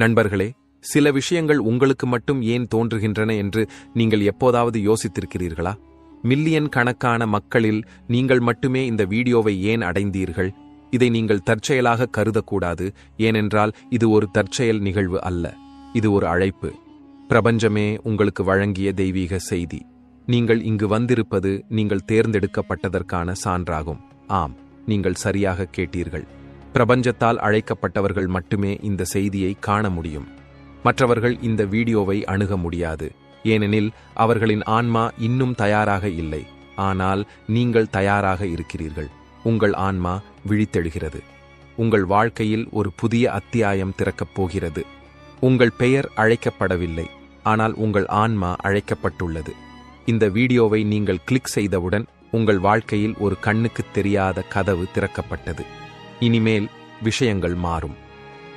நண்பர்களே சில விஷயங்கள் உங்களுக்கு மட்டும் ஏன் தோன்றுகின்றன என்று நீங்கள் எப்போதாவது யோசித்திருக்கிறீர்களா? மில்லியன் கணக்கான மக்களில் நீங்கள் மட்டுமே இந்த வீடியோவை ஏன் அடைந்தீர்கள்? இதை நீங்கள் தற்செயலாக கருதக்கூடாது ஏனென்றால் இது ஒரு தற்செயல் நிகழ்வு அல்ல இது ஒரு அழைப்பு. பிரபஞ்சமே உங்களுக்கு வழங்கிய தெய்வீக செய்தி. நீங்கள் இங்கு வந்திருப்பது நீங்கள் தேர்ந்தெடுக்கப்பட்டதற்கான சான்றாகும். ஆம் நீங்கள் சரியாக கேட்டீர்கள். பிரபஞ்சத்தால் அழைக்கப்பட்டவர்கள் மட்டுமே இந்த செய்தியை காண முடியும். மற்றவர்கள் இந்த வீடியோவை அணுக முடியாது. ஏனெனில் அவர்களின் ஆன்மா இன்னும் தயாராக இல்லை. ஆனால் நீங்கள் தயாராக இருக்கிறீர்கள். உங்கள் ஆன்மா விழித்தெழுகிறது. உங்கள் வாழ்க்கையில் ஒரு புதிய அத்தியாயம் திறக்கப் போகிறது. உங்கள் பெயர் அழைக்கப்படவில்லை. ஆனால் உங்கள் ஆன்மா அழைக்கப்பட்டுள்ளது. இந்த வீடியோவை நீங்கள் கிளிக் செய்தவுடன் உங்கள் வாழ்க்கையில் ஒரு கண்ணுக்குத் தெரியாத கதவு திறக்கப்பட்டது. இனிமேல் விஷயங்கள் மாறும்.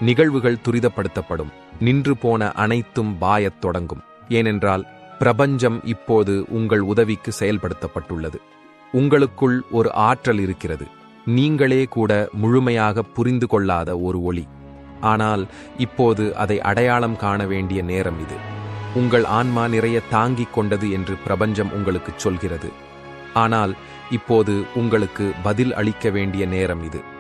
நிகழ்வுகள் துரிதப்படுத்தப்படும். நின்று போன அனைத்தும் பாயத் தொடங்கும். ஏனென்றால் பிரபஞ்சம் இப்போது உங்கள் உதவிக்கு செயல்படுத்தப்பட்டுள்ளது. உங்களுக்குள் ஒரு ஆற்றல் இருக்கிறது. நீங்களே கூட முழுமையாக புரிந்து கொள்ளாத ஒரு ஒளி. ஆனால் இப்போது அதை அடையாளம் காண வேண்டிய நேரம் இது. உங்கள் ஆன்மா நிறைய தாங்கிக் கொண்டது என்று பிரபஞ்சம் உங்களுக்குச் சொல்கிறது. ஆனால் இப்போது உங்களுக்கு பதில் அளிக்க வேண்டிய நேரம் இது.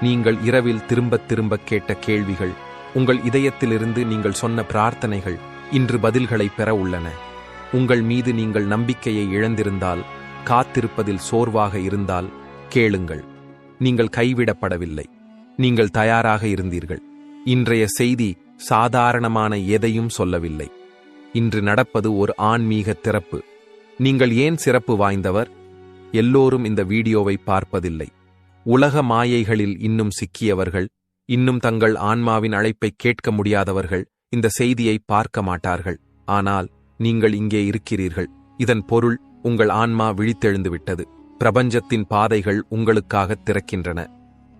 நீங்கள் இரவில் திரும்பத் திரும்ப கேட்ட கேள்விகள் உங்கள் இதயத்திலிருந்து நீங்கள் சொன்ன பிரார்த்தனைகள் இன்று பதில்களை பெற உள்ளன. உங்கள் மீது நீங்கள் நம்பிக்கையை இழந்திருந்தால் காத்திருப்பதில் சோர்வாக இருந்தால் கேளுங்கள். நீங்கள் கைவிடப்படவில்லை. நீங்கள் தயாராக இருந்தீர்கள். இன்றைய செய்தி சாதாரணமான எதையும் சொல்லவில்லை. இன்று நடப்பது ஒரு ஆன்மீக திறப்பு. நீங்கள் ஏன் சிறப்பு வாய்ந்தவர்? எல்லோரும் இந்த வீடியோவை பார்ப்பதில்லை. உலக மாயைகளில் இன்னும் சிக்கியவர்கள் இன்னும் தங்கள் ஆன்மாவின் அழைப்பை கேட்க முடியாதவர்கள் இந்த செய்தியை பார்க்க மாட்டார்கள். ஆனால் நீங்கள் இங்கே இருக்கிறீர்கள். இதன் பொருள் உங்கள் ஆன்மா விழித்தெழுந்துவிட்டது. பிரபஞ்சத்தின் பாதைகள் உங்களுக்காக திறக்கின்றன.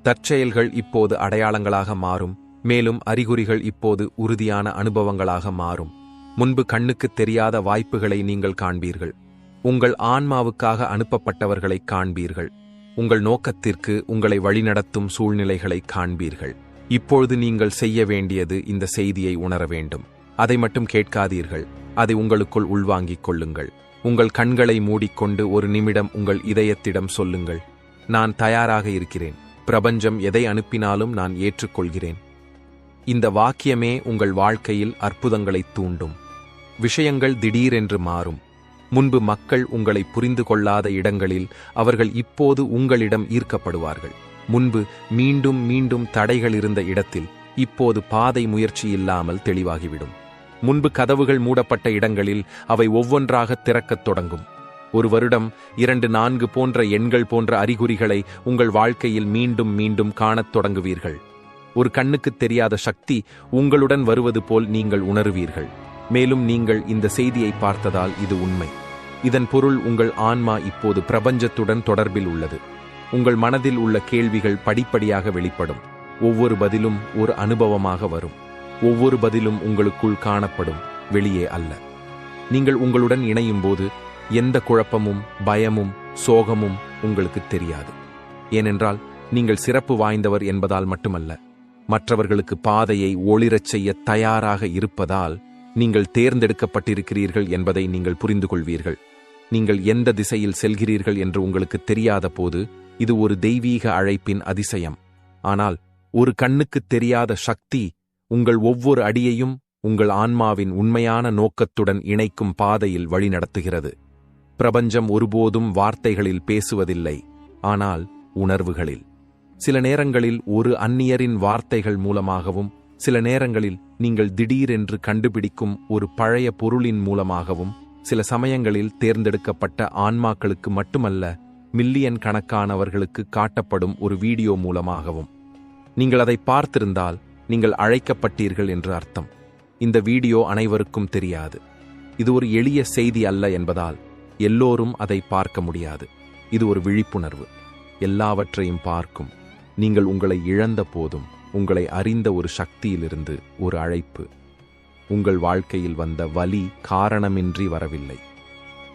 தற்செயல்கள் இப்போது அடையாளங்களாக மாறும். மேலும் அறிகுறிகள் இப்போது உறுதியான அனுபவங்களாக மாறும். முன்பு கண்ணுக்குத் தெரியாத வாய்ப்புகளை நீங்கள் காண்பீர்கள். உங்கள் ஆன்மாவுக்காக அனுப்பப்பட்டவர்களை காண்பீர்கள். உங்கள் நோக்கத்திற்கு உங்களை வழிநடத்தும் சூழ்நிலைகளை காண்பீர்கள். இப்பொழுது நீங்கள் செய்ய வேண்டியது இந்த செய்தியை உணர வேண்டும். அதை மட்டும் கேட்காதீர்கள். அதை உங்களுக்குள் உள்வாங்கிக் கொள்ளுங்கள். உங்கள் கண்களை மூடிக்கொண்டு ஒரு நிமிடம் உங்கள் இதயத்திடம் சொல்லுங்கள். நான் தயாராக இருக்கிறேன். பிரபஞ்சம் எதை அனுப்பினாலும் நான் ஏற்றுக்கொள்கிறேன். இந்த வாக்கியமே உங்கள் வாழ்க்கையில் அற்புதங்களைத் தூண்டும். விஷயங்கள் திடீரென்று மாறும். முன்பு மக்கள் உங்களை புரிந்து கொள்ளாத இடங்களில் அவர்கள் இப்போது உங்களிடம் ஈர்க்கப்படுவார்கள். முன்பு மீண்டும் மீண்டும் தடைகள் இருந்த இடத்தில் இப்போது பாதை முயற்சி இல்லாமல் தெளிவாகிவிடும். முன்பு கதவுகள் மூடப்பட்ட இடங்களில் அவை ஒவ்வொன்றாக திறக்கத் தொடங்கும். ஒரு வருடம் இரண்டு நான்கு போன்ற எண்கள் போன்ற அறிகுறிகளை உங்கள் வாழ்க்கையில் மீண்டும் மீண்டும் காணத் தொடங்குவீர்கள். ஒரு கண்ணுக்குத் தெரியாத சக்தி உங்களுடன் வருவது போல் நீங்கள் உணருவீர்கள். மேலும் நீங்கள் இந்த செய்தியை பார்த்ததால் இது உண்மை. இதன் பொருள் உங்கள் ஆன்மா இப்போது பிரபஞ்சத்துடன் தொடர்பில் உள்ளது. உங்கள் மனதில் உள்ள கேள்விகள் படிப்படியாக வெளிப்படும். ஒவ்வொரு பதிலும் ஒரு அனுபவமாக வரும். ஒவ்வொரு பதிலும் உங்களுக்குள் காணப்படும் வெளியே அல்ல. நீங்கள் உங்களுடன் இணையும் போது எந்த குழப்பமும் பயமும் சோகமும் உங்களுக்கு தெரியாது. ஏனென்றால் நீங்கள் சிறப்பு வாய்ந்தவர் என்பதால் மட்டுமல்ல மற்றவர்களுக்கு பாதையை ஒளிரச் செய்ய தயாராக இருப்பதால் நீங்கள் தேர்ந்தெடுக்கப்பட்டிருக்கிறீர்கள் என்பதை நீங்கள் புரிந்து கொள்வீர்கள் நீங்கள் எந்த திசையில் செல்கிறீர்கள் என்று உங்களுக்கு தெரியாத போது இது ஒரு தெய்வீக அழைப்பின் அதிசயம். ஆனால் ஒரு கண்ணுக்குத் தெரியாத சக்தி உங்கள் ஒவ்வொரு அடியையும் உங்கள் ஆன்மாவின் உண்மையான நோக்கத்துடன் இணைக்கும் பாதையில் வழிநடத்துகிறது. பிரபஞ்சம் ஒருபோதும் வார்த்தைகளில் பேசுவதில்லை ஆனால் உணர்வுகளில். சில நேரங்களில் ஒரு அந்நியரின் வார்த்தைகள் மூலமாகவும் சில நேரங்களில் நீங்கள் திடீரென்று கண்டுபிடிக்கும் ஒரு பழைய பொருளின் மூலமாகவும் சில சமயங்களில் தேர்ந்தெடுக்கப்பட்ட ஆன்மாக்களுக்கு மட்டுமல்ல மில்லியன் கணக்கானவர்களுக்கு காட்டப்படும் ஒரு வீடியோ மூலமாகவும். நீங்கள் அதை பார்த்திருந்தால் நீங்கள் அழைக்கப்பட்டீர்கள் என்று அர்த்தம். இந்த வீடியோ அனைவருக்கும் தெரியாது. இது ஒரு எளிய செய்தி அல்ல என்பதால் எல்லோரும் அதை பார்க்க முடியாது. இது ஒரு விழிப்புணர்வு. எல்லாவற்றையும் பார்க்கும். நீங்கள் உங்களை இழந்த போதும். உங்களை அறிந்த ஒரு சக்தியிலிருந்து ஒரு அழைப்பு. உங்கள் வாழ்க்கையில் வந்த வலி காரணமின்றி வரவில்லை.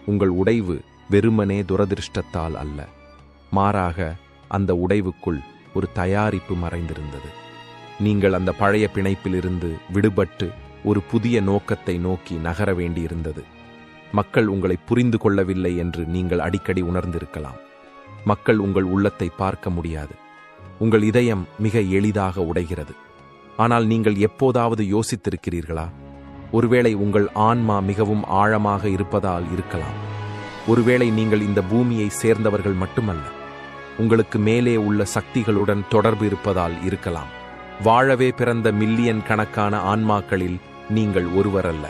உங்கள் உடைவு வெறுமனே துரதிருஷ்டத்தால் அல்ல. மாறாக அந்த உடைவுக்குள் ஒரு தயாரிப்பு மறைந்திருந்தது. நீங்கள் அந்த பழைய பிணைப்பிலிருந்து விடுபட்டு ஒரு புதிய நோக்கத்தை நோக்கி நகர வேண்டியிருந்தது. மக்கள் உங்களை புரிந்து கொள்ளவில்லை என்று நீங்கள் அடிக்கடி உணர்ந்திருக்கலாம். மக்கள் உங்கள் உள்ளத்தை பார்க்க முடியாது. உங்கள் இதயம் மிக எளிதாக உடைகிறது. ஆனால் நீங்கள் எப்போதாவது யோசித்திருக்கிறீர்களா? ஒருவேளை உங்கள் ஆன்மா மிகவும் ஆழமாக இருப்பதால் இருக்கலாம். ஒருவேளை நீங்கள் இந்த பூமியை சேர்ந்தவர்கள் மட்டுமல்ல. உங்களுக்கு மேலே உள்ள சக்திகளுடன் தொடர்பு இருப்பதால் இருக்கலாம். வாழவே பிறந்த மில்லியன் கணக்கான ஆன்மாக்களில் நீங்கள் ஒருவரல்ல.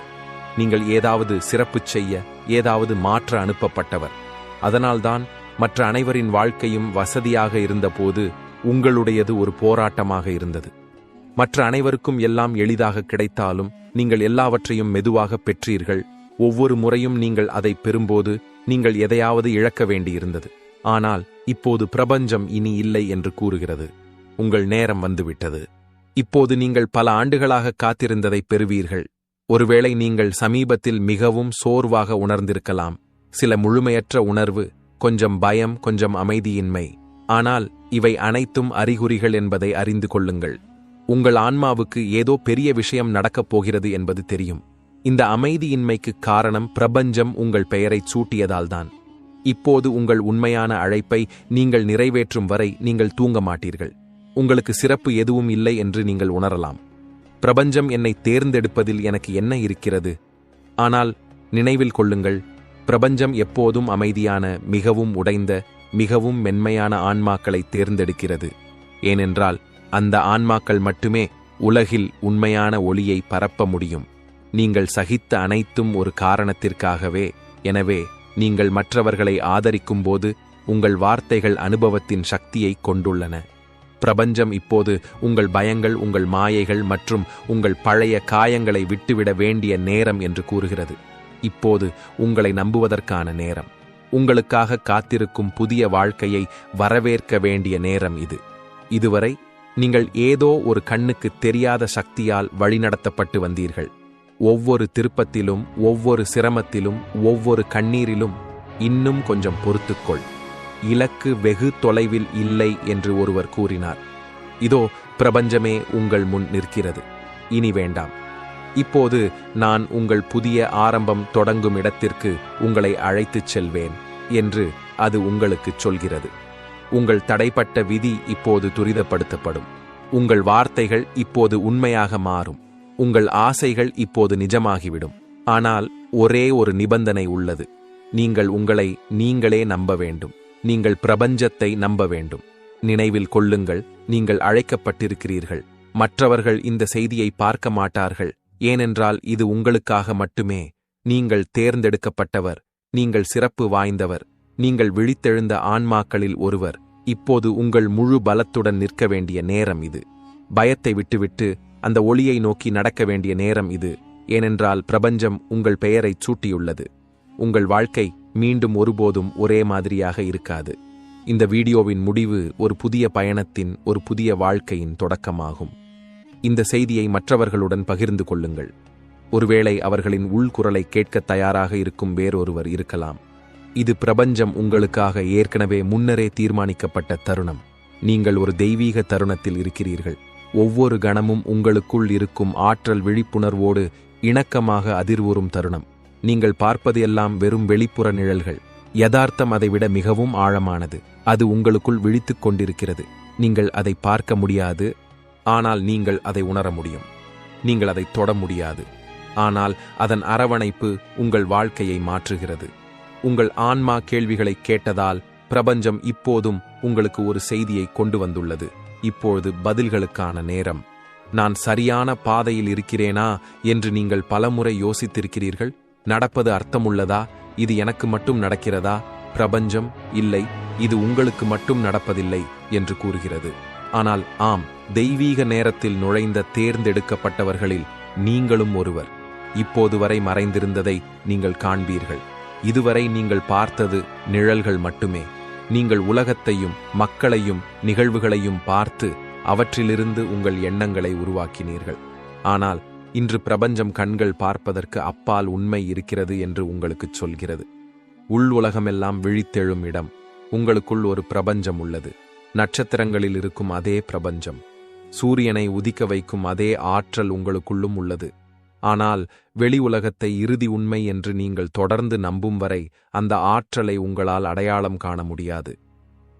நீங்கள் ஏதாவது சிறப்பு செய்ய ஏதாவது மாற்ற அனுப்பப்பட்டவர். அதனால்தான் மற்ற அனைவரின் வாழ்க்கையும் வசதியாக இருந்தபோது உங்களுடையது ஒரு போராட்டமாக இருந்தது. மற்ற அனைவருக்கும் எல்லாம் எளிதாக கிடைத்தாலும் நீங்கள் எல்லாவற்றையும் மெதுவாக பெற்றீர்கள். ஒவ்வொரு முறையும் நீங்கள் அதை பெறும்போது நீங்கள் எதையாவது இழக்க வேண்டியிருந்தது. ஆனால் இப்போது பிரபஞ்சம் இனி இல்லை என்று கூறுகிறது. உங்கள் நேரம் வந்துவிட்டது. இப்போது நீங்கள் பல ஆண்டுகளாக காத்திருந்ததை பெறுவீர்கள். ஒருவேளை நீங்கள் சமீபத்தில் மிகவும் சோர்வாக உணர்ந்திருக்கலாம். சில முழுமையற்ற உணர்வு கொஞ்சம் பயம் கொஞ்சம் அமைதியின்மை. ஆனால் இவை அனைத்தும் அறிகுறிகள் என்பதை அறிந்து கொள்ளுங்கள். உங்கள் ஆன்மாவுக்கு ஏதோ பெரிய விஷயம் நடக்கப் போகிறது என்பது தெரியும். இந்த அமைதியின்மைக்கு காரணம் பிரபஞ்சம் உங்கள் பெயரைச் சூட்டியதால்தான். இப்போது உங்கள் உண்மையான அழைப்பை நீங்கள் நிறைவேற்றும் வரை நீங்கள் தூங்க மாட்டீர்கள். உங்களுக்கு சிறப்பு எதுவும் இல்லை என்று நீங்கள் உணரலாம். பிரபஞ்சம் என்னை தேர்ந்தெடுப்பதில் எனக்கு என்ன இருக்கிறது? ஆனால் நினைவில் கொள்ளுங்கள் பிரபஞ்சம் எப்போதும் அமைதியான மிகவும் உடைந்த மிகவும் மென்மையான ஆன்மாக்களை தேர்ந்தெடுக்கிறது. ஏனென்றால் அந்த ஆன்மாக்கள் மட்டுமே உலகில் உண்மையான ஒளியை பரப்ப முடியும். நீங்கள் சகித்த அனைத்தும் ஒரு காரணத்திற்காகவே. எனவே நீங்கள் மற்றவர்களை ஆதரிக்கும்போது உங்கள் வார்த்தைகள் அனுபவத்தின் சக்தியை கொண்டுள்ளன. பிரபஞ்சம் இப்போது உங்கள் பயங்கள் உங்கள் மாயைகள் மற்றும் உங்கள் பழைய காயங்களை விட்டுவிட வேண்டிய நேரம் என்று கூறுகிறது. இப்போது உங்களை நம்புவதற்கான நேரம். உங்களுக்காக காத்திருக்கும் புதிய வாழ்க்கையை வரவேற்க வேண்டிய நேரம் இது. இதுவரை நீங்கள் ஏதோ ஒரு கண்ணுக்கு தெரியாத சக்தியால் வழிநடத்தப்பட்டு வந்தீர்கள். ஒவ்வொரு திருப்பத்திலும் ஒவ்வொரு சிரமத்திலும் ஒவ்வொரு கண்ணீரிலும் இன்னும் கொஞ்சம் பொறுத்துக்கொள். இலக்கு வெகு தொலைவில் இல்லை என்று ஒருவர் கூறினார். இதோ பிரபஞ்சமே உங்கள் முன் நிற்கிறது. இனி வேண்டாம். இப்போது நான் உங்கள் புதிய ஆரம்பம் தொடங்கும் இடத்திற்கு உங்களை அழைத்துச் செல்வேன். என்று அது உங்களுக்குச் சொல்கிறது. உங்கள் தடைப்பட்ட விதி இப்போது துரிதப்படுத்தப்படும். உங்கள் வார்த்தைகள் இப்போது உண்மையாக மாறும். உங்கள் ஆசைகள் இப்போது நிஜமாகிவிடும். ஆனால் ஒரே ஒரு நிபந்தனை உள்ளது. நீங்கள் உங்களை நீங்களே நம்ப வேண்டும். நீங்கள் பிரபஞ்சத்தை நம்ப வேண்டும். நினைவில் கொள்ளுங்கள் நீங்கள் அழைக்கப்பட்டிருக்கிறீர்கள். மற்றவர்கள் இந்த செய்தியை பார்க்க மாட்டார்கள். ஏனென்றால் இது உங்களுக்காக மட்டுமே. நீங்கள் தேர்ந்தெடுக்கப்பட்டவர். நீங்கள் சிறப்பு வாய்ந்தவர். நீங்கள் விழித்தெழுந்த ஆன்மாக்களில் ஒருவர். இப்போது உங்கள் முழு பலத்துடன் நிற்க வேண்டிய நேரம் இது. பயத்தை விட்டுவிட்டு அந்த ஒளியை நோக்கி நடக்க வேண்டிய நேரம் இது. ஏனென்றால் பிரபஞ்சம் உங்கள் பெயரைச் சூட்டியுள்ளது. உங்கள் வாழ்க்கை மீண்டும் ஒருபோதும் ஒரே மாதிரியாக இருக்காது. இந்த வீடியோவின் முடிவு ஒரு புதிய பயணத்தின் ஒரு புதிய வாழ்க்கையின் தொடக்கமாகும். இந்த செய்தியை மற்றவர்களுடன் பகிர்ந்து கொள்ளுங்கள். ஒருவேளை அவர்களின் உள்குரலை கேட்க தயாராக இருக்கும் வேறொருவர் இருக்கலாம். இது பிரபஞ்சம் உங்களுக்காக ஏற்கனவே முன்னரே தீர்மானிக்கப்பட்ட தருணம். நீங்கள் ஒரு தெய்வீக தருணத்தில் இருக்கிறீர்கள். ஒவ்வொரு கணமும் உங்களுக்குள் இருக்கும் ஆற்றல் விழிப்புணர்வோடு இணக்கமாக அதிர்வுறும் தருணம். நீங்கள் பார்ப்பது எல்லாம் வெறும் வெளிப்புற நிழல்கள். யதார்த்தம் அதைவிட மிகவும் ஆழமானது. அது உங்களுக்குள் விழித்துக் கொண்டிருக்கிறது. நீங்கள் அதை பார்க்க முடியாது. ஆனால் நீங்கள் அதை உணர முடியும். நீங்கள் அதை தொட முடியாது. ஆனால் அதன் அரவணைப்பு உங்கள் வாழ்க்கையை மாற்றுகிறது. உங்கள் ஆன்மா கேள்விகளை கேட்டதால் பிரபஞ்சம் இப்போதும் உங்களுக்கு ஒரு செய்தியை கொண்டு வந்துள்ளது. இப்பொழுது பதில்களுக்கான நேரம். நான் சரியான பாதையில் இருக்கிறேனா என்று நீங்கள் பலமுறை யோசித்திருக்கிறீர்கள்? நடப்பது அர்த்தமுள்ளதா? இது எனக்கு மட்டும் நடக்கிறதா? பிரபஞ்சம் இல்லை இது உங்களுக்கு மட்டும் நடப்பதில்லை என்று கூறுகிறது. ஆனால் ஆம் தெய்வீக நேரத்தில் நுழைந்த தேர்ந்தெடுக்கப்பட்டவர்களில் நீங்களும் ஒருவர். இப்போது வரை மறைந்திருந்ததை நீங்கள் காண்பீர்கள். இதுவரை நீங்கள் பார்த்தது நிழல்கள் மட்டுமே. நீங்கள் உலகத்தையும் மக்களையும் நிகழ்வுகளையும் பார்த்து அவற்றிலிருந்து உங்கள் எண்ணங்களை உருவாக்கினீர்கள். ஆனால் இன்று பிரபஞ்சம் கண்கள் பார்ப்பதற்கு அப்பால் உண்மை இருக்கிறது என்று உங்களுக்குச் சொல்கிறது. உள் உலகமெல்லாம் விழித்தெழும் இடம். உங்களுக்குள் ஒரு பிரபஞ்சம் உள்ளது. நட்சத்திரங்களில் இருக்கும் அதே பிரபஞ்சம். சூரியனை உதிக்க வைக்கும் அதே ஆற்றல் உங்களுக்குள்ளும் உள்ளது. ஆனால் வெளி உலகத்தை இறுதி உண்மை என்று நீங்கள் தொடர்ந்து நம்பும் வரை அந்த ஆற்றலை உங்களால் அடையாளம் காண முடியாது.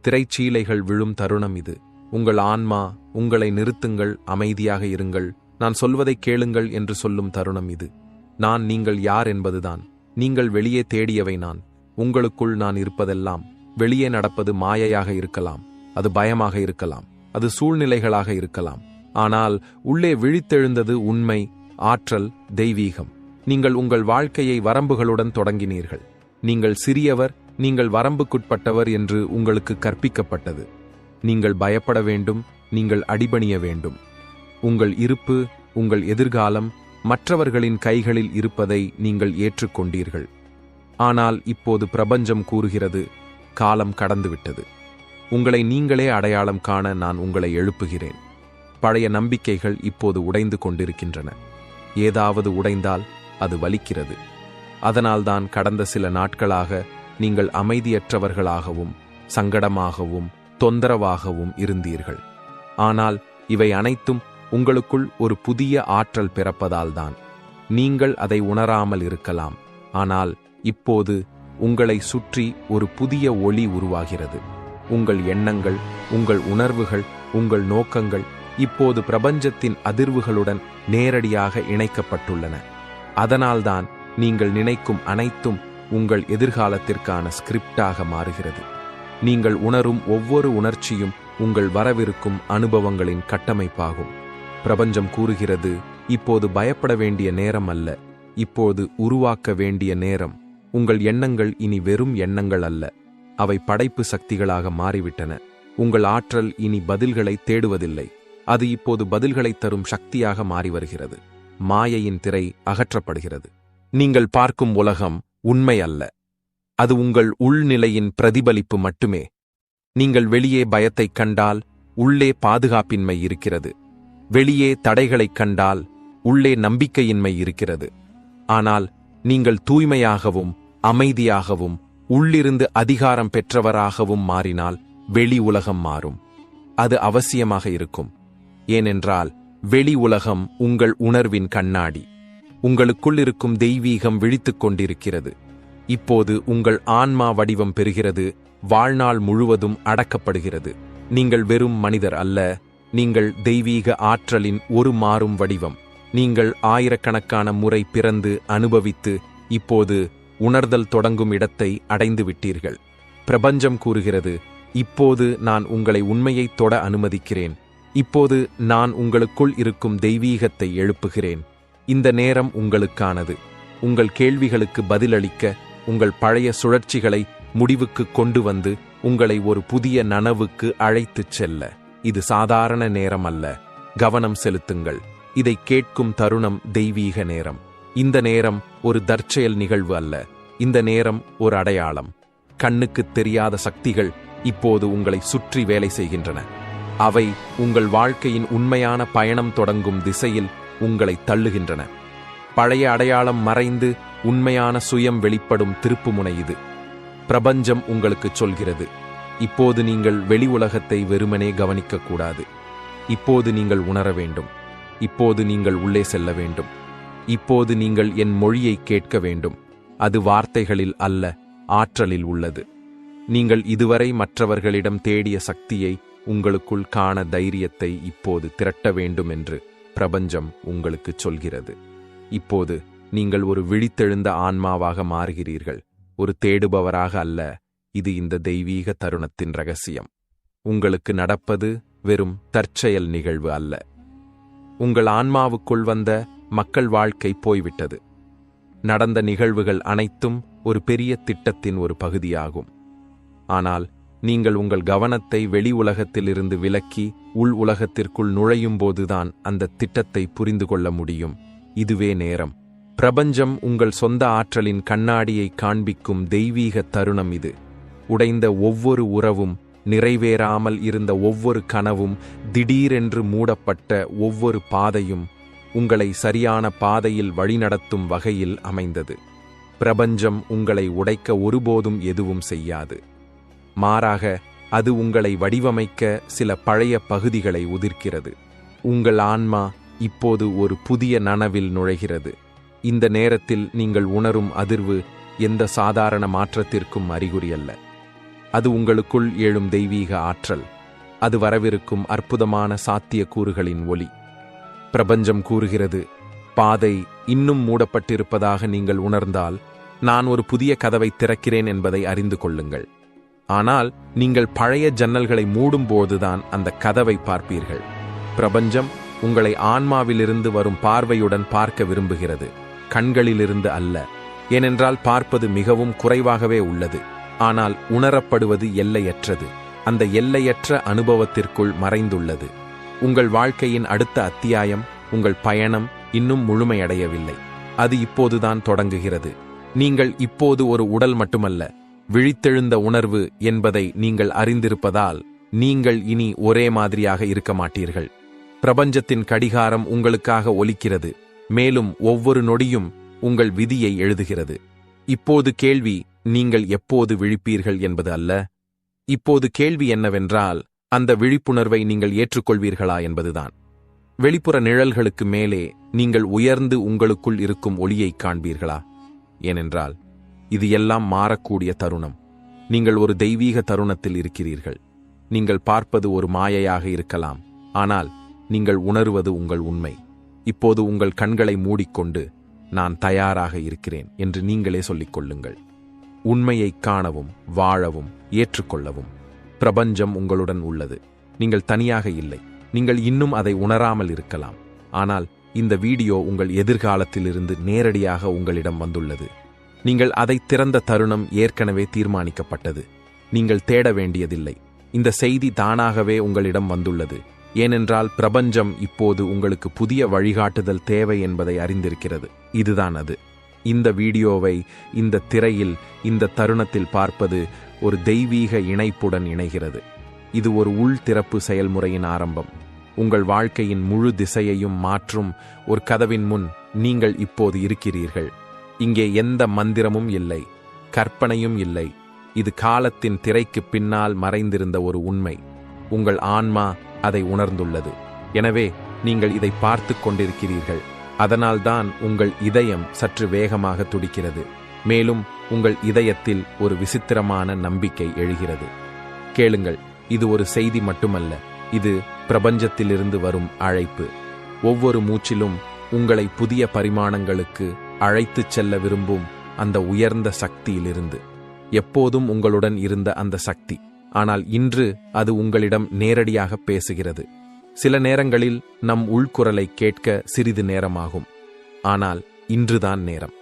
திரைச்சீலைகள் விழும் தருணம் இது. உங்கள் ஆன்மா உங்களை நிறுத்துங்கள் அமைதியாக இருங்கள். நான் சொல்வதை கேளுங்கள் என்று சொல்லும் தருணம் இது. நான் நீங்கள் யார் என்பதுதான். நீங்கள் வெளியே தேடியவை நான். உங்களுக்குள் நான் இருப்பதெல்லாம் வெளியே நடப்பது மாயையாக இருக்கலாம். அது பயமாக இருக்கலாம். அது சூழ்நிலைகளாக இருக்கலாம். ஆனால் உள்ளே விழித்தெழுந்தது உண்மை ஆற்றல் தெய்வீகம். நீங்கள் உங்கள் வாழ்க்கையை வரம்புகளுடன் தொடங்கினீர்கள். நீங்கள் சிறியவர் நீங்கள் வரம்புக்குட்பட்டவர் என்று உங்களுக்கு கற்பிக்கப்பட்டது. நீங்கள் பயப்பட வேண்டும் நீங்கள் அடிபணிய வேண்டும். உங்கள் இருப்பு உங்கள் எதிர்காலம் மற்றவர்களின் கைகளில் இருப்பதை நீங்கள் ஏற்றுக்கொண்டீர்கள். ஆனால் இப்போது பிரபஞ்சம் கூறுகிறது காலம் கடந்துவிட்டது. உங்களை நீங்களே அடையாளம் காண நான் உங்களை எழுப்புகிறேன். பழைய நம்பிக்கைகள் இப்போது உடைந்து கொண்டிருக்கின்றன. ஏதாவது உடைந்தால் அது வலிக்கிறது. அதனால்தான் கடந்த சில நாட்களாக நீங்கள் அமைதியற்றவர்களாகவும் சங்கடமாகவும் தொந்தரவாகவும் இருந்தீர்கள். ஆனால் இவை அனைத்தும் உங்களுக்குள் ஒரு புதிய ஆற்றல் பிறப்பதால்தான். நீங்கள் அதை உணராமல் இருக்கலாம். ஆனால் இப்போது உங்களை சுற்றி ஒரு புதிய ஒளி உருவாகிறது. உங்கள் எண்ணங்கள் உங்கள் உணர்வுகள் உங்கள் நோக்கங்கள் இப்போது பிரபஞ்சத்தின் அதிர்வுகளுடன் நேரடியாக இணைக்கப்பட்டுள்ளன. அதனால்தான் நீங்கள் நினைக்கும் அனைத்தும் உங்கள் எதிர்காலத்திற்கான ஸ்கிரிப்டாக மாறுகிறது. நீங்கள் உணரும் ஒவ்வொரு உணர்ச்சியும் உங்கள் வரவிருக்கும் அனுபவங்களின் கட்டமைப்பாகும். பிரபஞ்சம் கூறுகிறது இப்போது பயப்பட வேண்டிய நேரம் அல்ல. இப்போது உருவாக்க வேண்டிய நேரம். உங்கள் எண்ணங்கள் இனி வெறும் எண்ணங்கள் அல்ல. அவை படைப்பு சக்திகளாக மாறிவிட்டன. உங்கள் ஆற்றல் இனி பதில்களை தேடுவதில்லை. அது இப்போது பதில்களை தரும் சக்தியாக மாறி வருகிறது. மாயையின் திரை அகற்றப்படுகிறது. நீங்கள் பார்க்கும் உலகம் உண்மை அல்ல. அது உங்கள் உள்நிலையின் பிரதிபலிப்பு மட்டுமே. நீங்கள் வெளியே பயத்தைக் கண்டால் உள்ளே பாதுகாப்பின்மை இருக்கிறது. வெளியே தடைகளைக் கண்டால் உள்ளே நம்பிக்கையின்மை இருக்கிறது. ஆனால் நீங்கள் தூய்மையாகவும் அமைதியாகவும் உள்ளிருந்து அதிகாரம் பெற்றவராகவும் மாறினால் வெளி உலகம் மாறும். அது அவசியமாக இருக்கும். ஏனென்றால் வெளி உலகம் உங்கள் உணர்வின் கண்ணாடி. உங்களுக்குள் இருக்கும் தெய்வீகம் விழித்துக் கொண்டிருக்கிறது. இப்போது உங்கள் ஆன்மா வடிவம் பெறுகிறது வாழ்நாள் முழுவதும் அடக்கப்படுகிறது. நீங்கள் வெறும் மனிதர் அல்ல நீங்கள் தெய்வீக ஆற்றலின் ஒரு மாறும் வடிவம். நீங்கள் ஆயிரக்கணக்கான முறை பிறந்து அனுபவித்து இப்போது உணர்தல் தொடங்கும் இடத்தை அடைந்து விட்டீர்கள். பிரபஞ்சம் கூறுகிறது இப்போது நான் உங்களை உண்மையைத் தொட அனுமதிக்கிறேன். இப்போது நான் உங்களுக்குள் இருக்கும் தெய்வீகத்தை எழுப்புகிறேன். இந்த நேரம் உங்களுக்கானது. உங்கள் கேள்விகளுக்கு பதிலளிக்க உங்கள் பழைய சுழற்சிகளை முடிவுக்கு கொண்டு வந்து உங்களை ஒரு புதிய நனவுக்கு அழைத்துச் செல்ல. இது சாதாரண நேரம் அல்ல கவனம் செலுத்துங்கள். இதை கேட்கும் தருணம் தெய்வீக நேரம். இந்த நேரம் ஒரு தற்செயல் நிகழ்வு அல்ல. இந்த நேரம் ஒரு அடையாளம். கண்ணுக்குத் தெரியாத சக்திகள் இப்போது உங்களை சுற்றி வேலை செய்கின்றன. அவை உங்கள் வாழ்க்கையின் உண்மையான பயணம் தொடங்கும் திசையில் உங்களை தள்ளுகின்றன. பழைய அடையாளம் மறைந்து உண்மையான சுயம் வெளிப்படும் திருப்புமுனை இது. பிரபஞ்சம் உங்களுக்கு சொல்கிறது இப்போது நீங்கள் வெளி உலகத்தை வெறுமனே கவனிக்கக்கூடாது இப்போது நீங்கள் உணர வேண்டும். இப்போது நீங்கள் உள்ளே செல்ல வேண்டும். இப்போது நீங்கள் என் மொழியை கேட்க வேண்டும். அது வார்த்தைகளில் அல்ல ஆற்றலில் உள்ளது. நீங்கள் இதுவரை மற்றவர்களிடம் தேடிய சக்தியை உங்களுக்குள் காண தைரியத்தை இப்போது திரட்ட வேண்டும் என்று பிரபஞ்சம் உங்களுக்குச் சொல்கிறது. இப்போது நீங்கள் ஒரு விழித்தெழுந்த ஆன்மாவாக மாறுகிறீர்கள். ஒரு தேடுபவராக அல்ல இது இந்த தெய்வீக தருணத்தின் ரகசியம். உங்களுக்கு நடப்பது வெறும் தற்செயல் நிகழ்வு அல்ல. உங்கள் ஆன்மாவுக்குள் வந்த மக்கள் வாழ்க்கை போய்விட்டது. நடந்த நிகழ்வுகள் அனைத்தும் ஒரு பெரிய திட்டத்தின் ஒரு பகுதியாகும். ஆனால் நீங்கள் உங்கள் கவனத்தை வெளி உலகத்திலிருந்து விலக்கி உள் உலகத்திற்குள் நுழையும் போதுதான் அந்த திட்டத்தை புரிந்து கொள்ள முடியும். இதுவே நேரம். பிரபஞ்சம் உங்கள் சொந்த ஆற்றலின் கண்ணாடியை காண்பிக்கும் தெய்வீக தருணம் இது. உடைந்த ஒவ்வொரு உறவும் நிறைவேறாமல் இருந்த ஒவ்வொரு கனவும் திடீரென்று மூடப்பட்ட ஒவ்வொரு பாதையும் உங்களை சரியான பாதையில் வழிநடத்தும் வகையில் அமைந்தது. பிரபஞ்சம் உங்களை உடைக்க ஒருபோதும் எதுவும் செய்யாது. மாறாக அது உங்களை வடிவமைக்க சில பழைய பகுதிகளை உதிர்க்கிறது. உங்கள் ஆன்மா இப்போது ஒரு புதிய நனவில் நுழைகிறது. இந்த நேரத்தில் நீங்கள் உணரும் அதிர்வு எந்த சாதாரண மாற்றத்திற்கும் அறிகுறியல்ல அது உங்களுக்குள் எழும் தெய்வீக ஆற்றல். அது வரவிருக்கும் அற்புதமான சாத்தியக்கூறுகளின் ஒலி. பிரபஞ்சம் கூறுகிறது பாதை இன்னும் மூடப்பட்டிருப்பதாக நீங்கள் உணர்ந்தால் நான் ஒரு புதிய கதவை திறக்கிறேன் என்பதை அறிந்து கொள்ளுங்கள். ஆனால் நீங்கள் பழைய ஜன்னல்களை மூடும்போதுதான் அந்த கதவை பார்ப்பீர்கள். பிரபஞ்சம் உங்களை ஆன்மாவிலிருந்து வரும் பார்வையுடன் பார்க்க விரும்புகிறது. கண்களிலிருந்து அல்ல. ஏனென்றால் பார்ப்பது மிகவும் குறைவாகவே உள்ளது. ஆனால் உணரப்படுவது எல்லையற்றது. அந்த எல்லையற்ற அனுபவத்திற்குள் மறைந்துள்ளது. உங்கள் வாழ்க்கையின் அடுத்த அத்தியாயம் உங்கள் பயணம் இன்னும் முழுமையடையவில்லை. அது இப்போதுதான் தொடங்குகிறது. நீங்கள் இப்போது ஒரு உடல் மட்டுமல்ல. விழித்தெழுந்த உணர்வு என்பதை நீங்கள் அறிந்திருப்பதால் நீங்கள் இனி ஒரே மாதிரியாக இருக்க மாட்டீர்கள். பிரபஞ்சத்தின் கடிகாரம் உங்களுக்காக ஒலிக்கிறது. மேலும் ஒவ்வொரு நொடியும் உங்கள் விதியை எழுதுகிறது. இப்போது கேள்வி நீங்கள் எப்போது விழிப்பீர்கள் என்பது அல்ல. இப்போது கேள்வி என்னவென்றால் அந்த விழிப்புணர்வை நீங்கள் ஏற்றுக்கொள்வீர்களா என்பதுதான். வெளிப்புற நிழல்களுக்கு மேலே நீங்கள் உயர்ந்து உங்களுக்குள் இருக்கும் ஒளியைக் காண்பீர்களா? ஏனென்றால் இது எல்லாம் மாறக்கூடிய தருணம். நீங்கள் ஒரு தெய்வீக தருணத்தில் இருக்கிறீர்கள். நீங்கள் பார்ப்பது ஒரு மாயையாக இருக்கலாம். ஆனால் நீங்கள் உணருவது உங்கள் உண்மை. இப்போது உங்கள் கண்களை மூடிக்கொண்டு நான் தயாராக இருக்கிறேன் என்று நீங்களே சொல்லிக் கொள்ளுங்கள். உண்மையைக் காணவும் வாழவும் ஏற்றுக்கொள்ளவும். பிரபஞ்சம் உங்களுடன் உள்ளது. நீங்கள் தனியாக இல்லை. நீங்கள் இன்னும் அதை உணராமல் இருக்கலாம். ஆனால் இந்த வீடியோ உங்கள் எதிர்காலத்திலிருந்து நேரடியாக உங்களிடம் வந்துள்ளது. நீங்கள் அதை திறந்த தருணம் ஏற்கனவே தீர்மானிக்கப்பட்டது. நீங்கள் தேட வேண்டியதில்லை. இந்த செய்தி தானாகவே உங்களிடம் வந்துள்ளது. ஏனென்றால் பிரபஞ்சம் இப்போது உங்களுக்கு புதிய வழிகாட்டுதல் தேவை என்பதை அறிந்திருக்கிறது. இதுதான் அது. இந்த வீடியோவை இந்த திரையில் இந்த தருணத்தில் பார்ப்பது ஒரு தெய்வீக இணைப்புடன் இணைகிறது. இது ஒரு உள் திறப்பு செயல்முறையின் ஆரம்பம். உங்கள் வாழ்க்கையின் முழு திசையையும் மாற்றும் ஒரு கதவின் முன் நீங்கள் இப்போது இருக்கிறீர்கள். இங்கே எந்த மந்திரமும் இல்லை கற்பனையும் இல்லை. இது காலத்தின் திரைக்கு பின்னால் மறைந்திருந்த ஒரு உண்மை. உங்கள் ஆன்மா அதை உணர்ந்துள்ளது. எனவே நீங்கள் இதை பார்த்து கொண்டிருக்கிறீர்கள். அதனால்தான் உங்கள் இதயம் சற்று வேகமாக துடிக்கிறது. மேலும் உங்கள் இதயத்தில் ஒரு விசித்திரமான நம்பிக்கை எழுகிறது. கேளுங்கள் இது ஒரு செய்தி மட்டுமல்ல இது பிரபஞ்சத்திலிருந்து வரும் அழைப்பு. ஒவ்வொரு மூச்சிலும் உங்களை புதிய பரிமாணங்களுக்கு அழைத்துச் செல்ல விரும்பும் அந்த உயர்ந்த சக்தியிலிருந்து. எப்போதும் உங்களுடன் இருந்த அந்த சக்தி. ஆனால் இன்று அது உங்களிடம் நேரடியாக பேசுகிறது. சில நேரங்களில் நம் உள்குரலை கேட்க சிறிது நேரமாகும். ஆனால் இன்றுதான் நேரம்.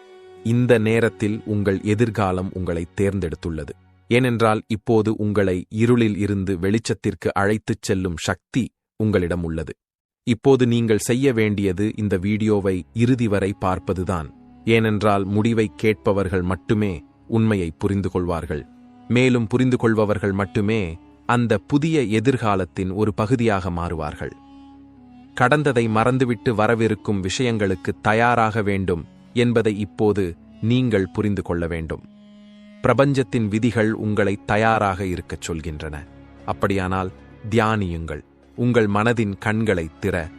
இந்த நேரத்தில் உங்கள் எதிர்காலம் உங்களை தேர்ந்தெடுத்துள்ளது. ஏனென்றால் இப்போது உங்களை இருளில் இருந்து வெளிச்சத்திற்கு அழைத்துச் செல்லும் சக்தி உங்களிடம் உள்ளது. இப்போது நீங்கள் செய்ய வேண்டியது இந்த வீடியோவை இறுதி வரை பார்ப்பதுதான். ஏனென்றால் முடிவை கேட்பவர்கள் மட்டுமே உண்மையை புரிந்து கொள்வார்கள் மேலும் புரிந்து கொள்பவர்கள் மட்டுமே அந்த புதிய எதிர்காலத்தின் ஒரு பகுதியாக மாறுவார்கள். கடந்ததை மறந்துவிட்டு வரவிருக்கும் விஷயங்களுக்கு தயாராக வேண்டும் என்பதை இப்போது நீங்கள் புரிந்து கொள்ள வேண்டும். பிரபஞ்சத்தின் விதிகள் உங்களை தயாராக இருக்கச் சொல்கின்றன. அப்படியானால் தியானியுங்கள். உங்கள் மனதின் கண்களை திற.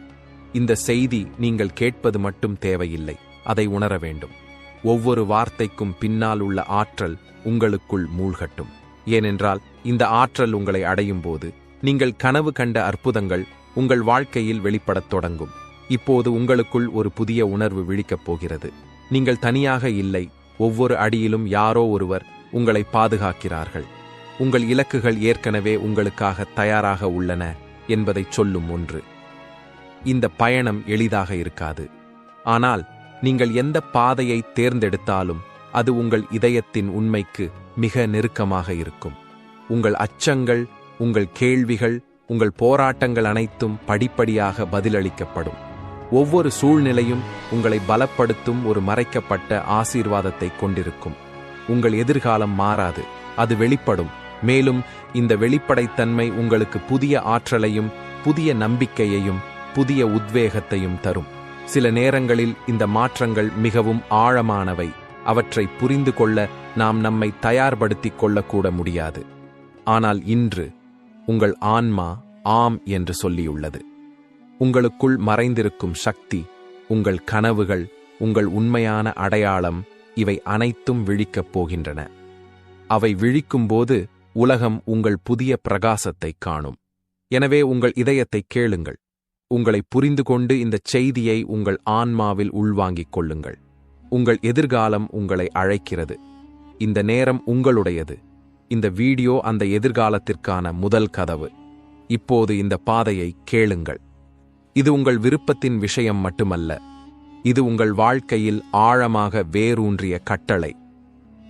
இந்த செய்தி நீங்கள் கேட்பது மட்டும் தேவையில்லை. அதை உணர வேண்டும். ஒவ்வொரு வார்த்தைக்கும் பின்னால் உள்ள ஆற்றல் உங்களுக்குள் மூழ்கட்டும். ஏனென்றால் இந்த ஆற்றல் உங்களை அடையும் போது நீங்கள் கனவு கண்ட அற்புதங்கள் உங்கள் வாழ்க்கையில் வெளிப்படத் தொடங்கும். இப்போது உங்களுக்குள் ஒரு புதிய உணர்வு விழிக்கப் போகிறது. நீங்கள் தனியாக இல்லை ஒவ்வொரு அடியிலும் யாரோ ஒருவர் உங்களை பாதுகாக்கிறார்கள். உங்கள் இலக்குகள் ஏற்கனவே உங்களுக்காக தயாராக உள்ளன என்பதை சொல்லும் ஒன்று. இந்த பயணம் எளிதாக இருக்காது. ஆனால் நீங்கள் எந்த பாதையை தேர்ந்தெடுத்தாலும் அது உங்கள் இதயத்தின் உண்மைக்கு மிக நெருக்கமாக இருக்கும். உங்கள் அச்சங்கள் உங்கள் கேள்விகள் உங்கள் போராட்டங்கள் அனைத்தும் படிப்படியாக பதிலளிக்கப்படும். ஒவ்வொரு சூழ்நிலையும் உங்களை பலப்படுத்தும் ஒரு மறைக்கப்பட்ட ஆசீர்வாதத்தை கொண்டிருக்கும். உங்கள் எதிர்காலம் மாறாது அது வெளிப்படும். மேலும் இந்த வெளிப்படைத்தன்மை உங்களுக்கு புதிய ஆற்றலையும் புதிய நம்பிக்கையையும் புதிய உத்வேகத்தையும் தரும். சில நேரங்களில் இந்த மாற்றங்கள் மிகவும் ஆழமானவை. அவற்றை புரிந்து கொள்ள நாம் நம்மை தயார்படுத்திக் கொள்ளக்கூட முடியாது. ஆனால் இன்று உங்கள் ஆன்மா ஆம் என்று சொல்லியுள்ளது. உங்களுக்குள் மறைந்திருக்கும் சக்தி உங்கள் கனவுகள் உங்கள் உண்மையான அடையாளம் இவை அனைத்தும் விழிக்கப் போகின்றன. அவை விழிக்கும்போது உலகம் உங்கள் புதிய பிரகாசத்தைக் காணும். எனவே உங்கள் இதயத்தை கேளுங்கள். உங்களை புரிந்து கொண்டு இந்தச் செய்தியை உங்கள் ஆன்மாவில் உள்வாங்கிக் கொள்ளுங்கள். உங்கள் எதிர்காலம் உங்களை அழைக்கிறது. இந்த நேரம் உங்களுடையது. இந்த வீடியோ அந்த எதிர்காலத்திற்கான முதல் கதவு. இப்போது இந்த பாதையை கேளுங்கள். இது உங்கள் விருப்பத்தின் விஷயம் மட்டுமல்ல. இது உங்கள் வாழ்க்கையில் ஆழமாக வேரூன்றிய கட்டளை.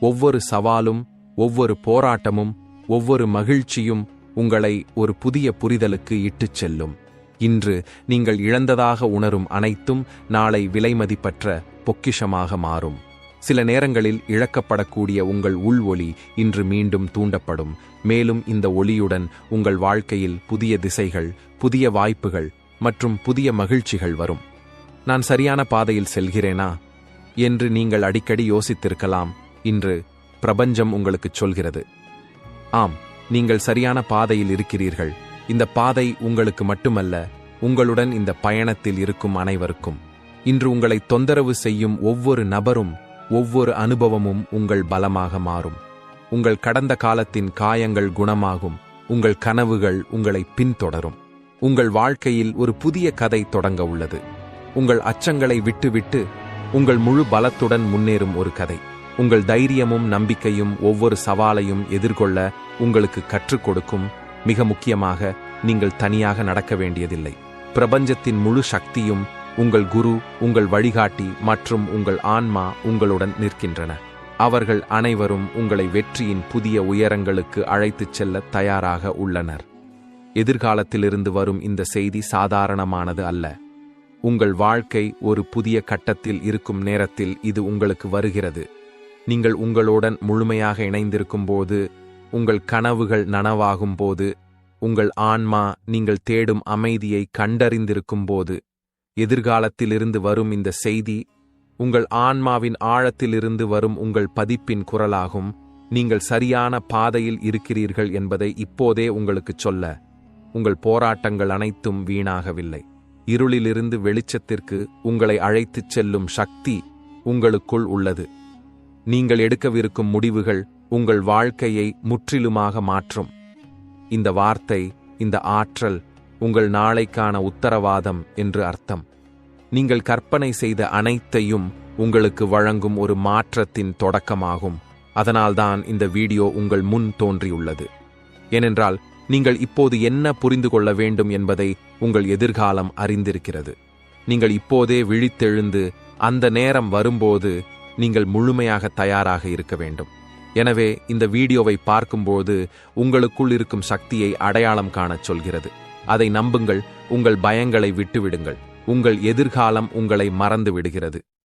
ஒவ்வொரு சவாலும் ஒவ்வொரு போராட்டமும் ஒவ்வொரு மகிழ்ச்சியும் உங்களை ஒரு புதிய புரிதலுக்கு இட்டுச் செல்லும். இன்று நீங்கள் இழந்ததாக உணரும் அனைத்தும் நாளை விலைமதிப்பற்ற பொக்கிஷமாக மாறும். சில நேரங்களில் இழக்கப்படக்கூடிய உங்கள் உள் ஒளி இன்று மீண்டும் தூண்டப்படும். மேலும் இந்த ஒளியுடன் உங்கள் வாழ்க்கையில் புதிய திசைகள் புதிய வாய்ப்புகள் மற்றும் புதிய மகிழ்ச்சிகள் வரும். நான் சரியான பாதையில் செல்கிறேனா? என்று நீங்கள் அடிக்கடி யோசித்திருக்கலாம். இன்று பிரபஞ்சம் உங்களுக்குச் சொல்கிறது. ஆம் நீங்கள் சரியான பாதையில் இருக்கிறீர்கள். இந்த பாதை உங்களுக்கு மட்டுமல்ல உங்களுடன் இந்த பயணத்தில் இருக்கும் அனைவருக்கும். இன்று உங்களை தொந்தரவு செய்யும் ஒவ்வொரு நபரும் ஒவ்வொரு அனுபவமும் உங்கள் பலமாக மாறும். உங்கள் கடந்த காலத்தின் காயங்கள் குணமாகும் உங்கள் கனவுகள் உங்களை பின்தொடரும். உங்கள் வாழ்க்கையில் ஒரு புதிய கதை தொடங்க உள்ளது. உங்கள் அச்சங்களை விட்டுவிட்டு உங்கள் முழு பலத்துடன் முன்னேறும் ஒரு கதை. உங்கள் தைரியமும் நம்பிக்கையும் ஒவ்வொரு சவாலையும் எதிர்கொள்ள உங்களுக்கு கற்றுக் கொடுக்கும் மிக முக்கியமாக நீங்கள் தனியாக நடக்க வேண்டியதில்லை. பிரபஞ்சத்தின் முழு சக்தியும் உங்கள் குரு உங்கள் வழிகாட்டி மற்றும் உங்கள் ஆன்மா உங்களுடன் நிற்கின்றன. அவர்கள் அனைவரும் உங்களை வெற்றியின் புதிய உயரங்களுக்கு அழைத்துச் செல்ல தயாராக உள்ளனர். எதிர்காலத்திலிருந்து வரும் இந்த செய்தி சாதாரணமானது அல்ல. உங்கள் வாழ்க்கை ஒரு புதிய கட்டத்தில் இருக்கும் நேரத்தில் இது உங்களுக்கு வருகிறது. நீங்கள் உங்களுடன் முழுமையாக இணைந்திருக்கும் போது உங்கள் கனவுகள் நனவாகும் போது உங்கள் ஆன்மா நீங்கள் தேடும் அமைதியை கண்டறிந்திருக்கும் போது எதிர்காலத்திலிருந்து வரும் இந்த செய்தி உங்கள் ஆன்மாவின் ஆழத்திலிருந்து வரும் உங்கள் பதிப்பின் குரலாகும். நீங்கள் சரியான பாதையில் இருக்கிறீர்கள் என்பதை இப்போதே உங்களுக்குச் சொல்ல உங்கள் போராட்டங்கள் அனைத்தும் வீணாகவில்லை. இருளிலிருந்து வெளிச்சத்திற்கு உங்களை அழைத்துச் செல்லும் சக்தி உங்களுக்குள் உள்ளது. நீங்கள் எடுக்கவிருக்கும் முடிவுகள் உங்கள் வாழ்க்கையை முற்றிலுமாக மாற்றும். இந்த வார்த்தை இந்த ஆற்றல் உங்கள் நாளைக்கான உத்தரவாதம் என்று அர்த்தம். நீங்கள் கற்பனை செய்த அனைத்தையும் உங்களுக்கு வழங்கும் ஒரு மாற்றத்தின் தொடக்கமாகும். அதனால்தான் இந்த வீடியோ உங்கள் முன் தோன்றியுள்ளது. ஏனென்றால் நீங்கள் இப்போது என்ன புரிந்து கொள்ள வேண்டும் என்பதை உங்கள் எதிர்காலம் அறிந்திருக்கிறது. நீங்கள் இப்போதே விழித்தெழுந்து அந்த நேரம் வரும்போது நீங்கள் முழுமையாக தயாராக இருக்க வேண்டும். எனவே இந்த வீடியோவை பார்க்கும்போது உங்களுக்குள் இருக்கும் சக்தியை அடையாளம் காணச் சொல்கிறது. அதை நம்புங்கள் உங்கள் பயங்களை விட்டுவிடுங்கள். உங்கள் எதிர்காலம் உங்களை மறந்து விடுகிறது.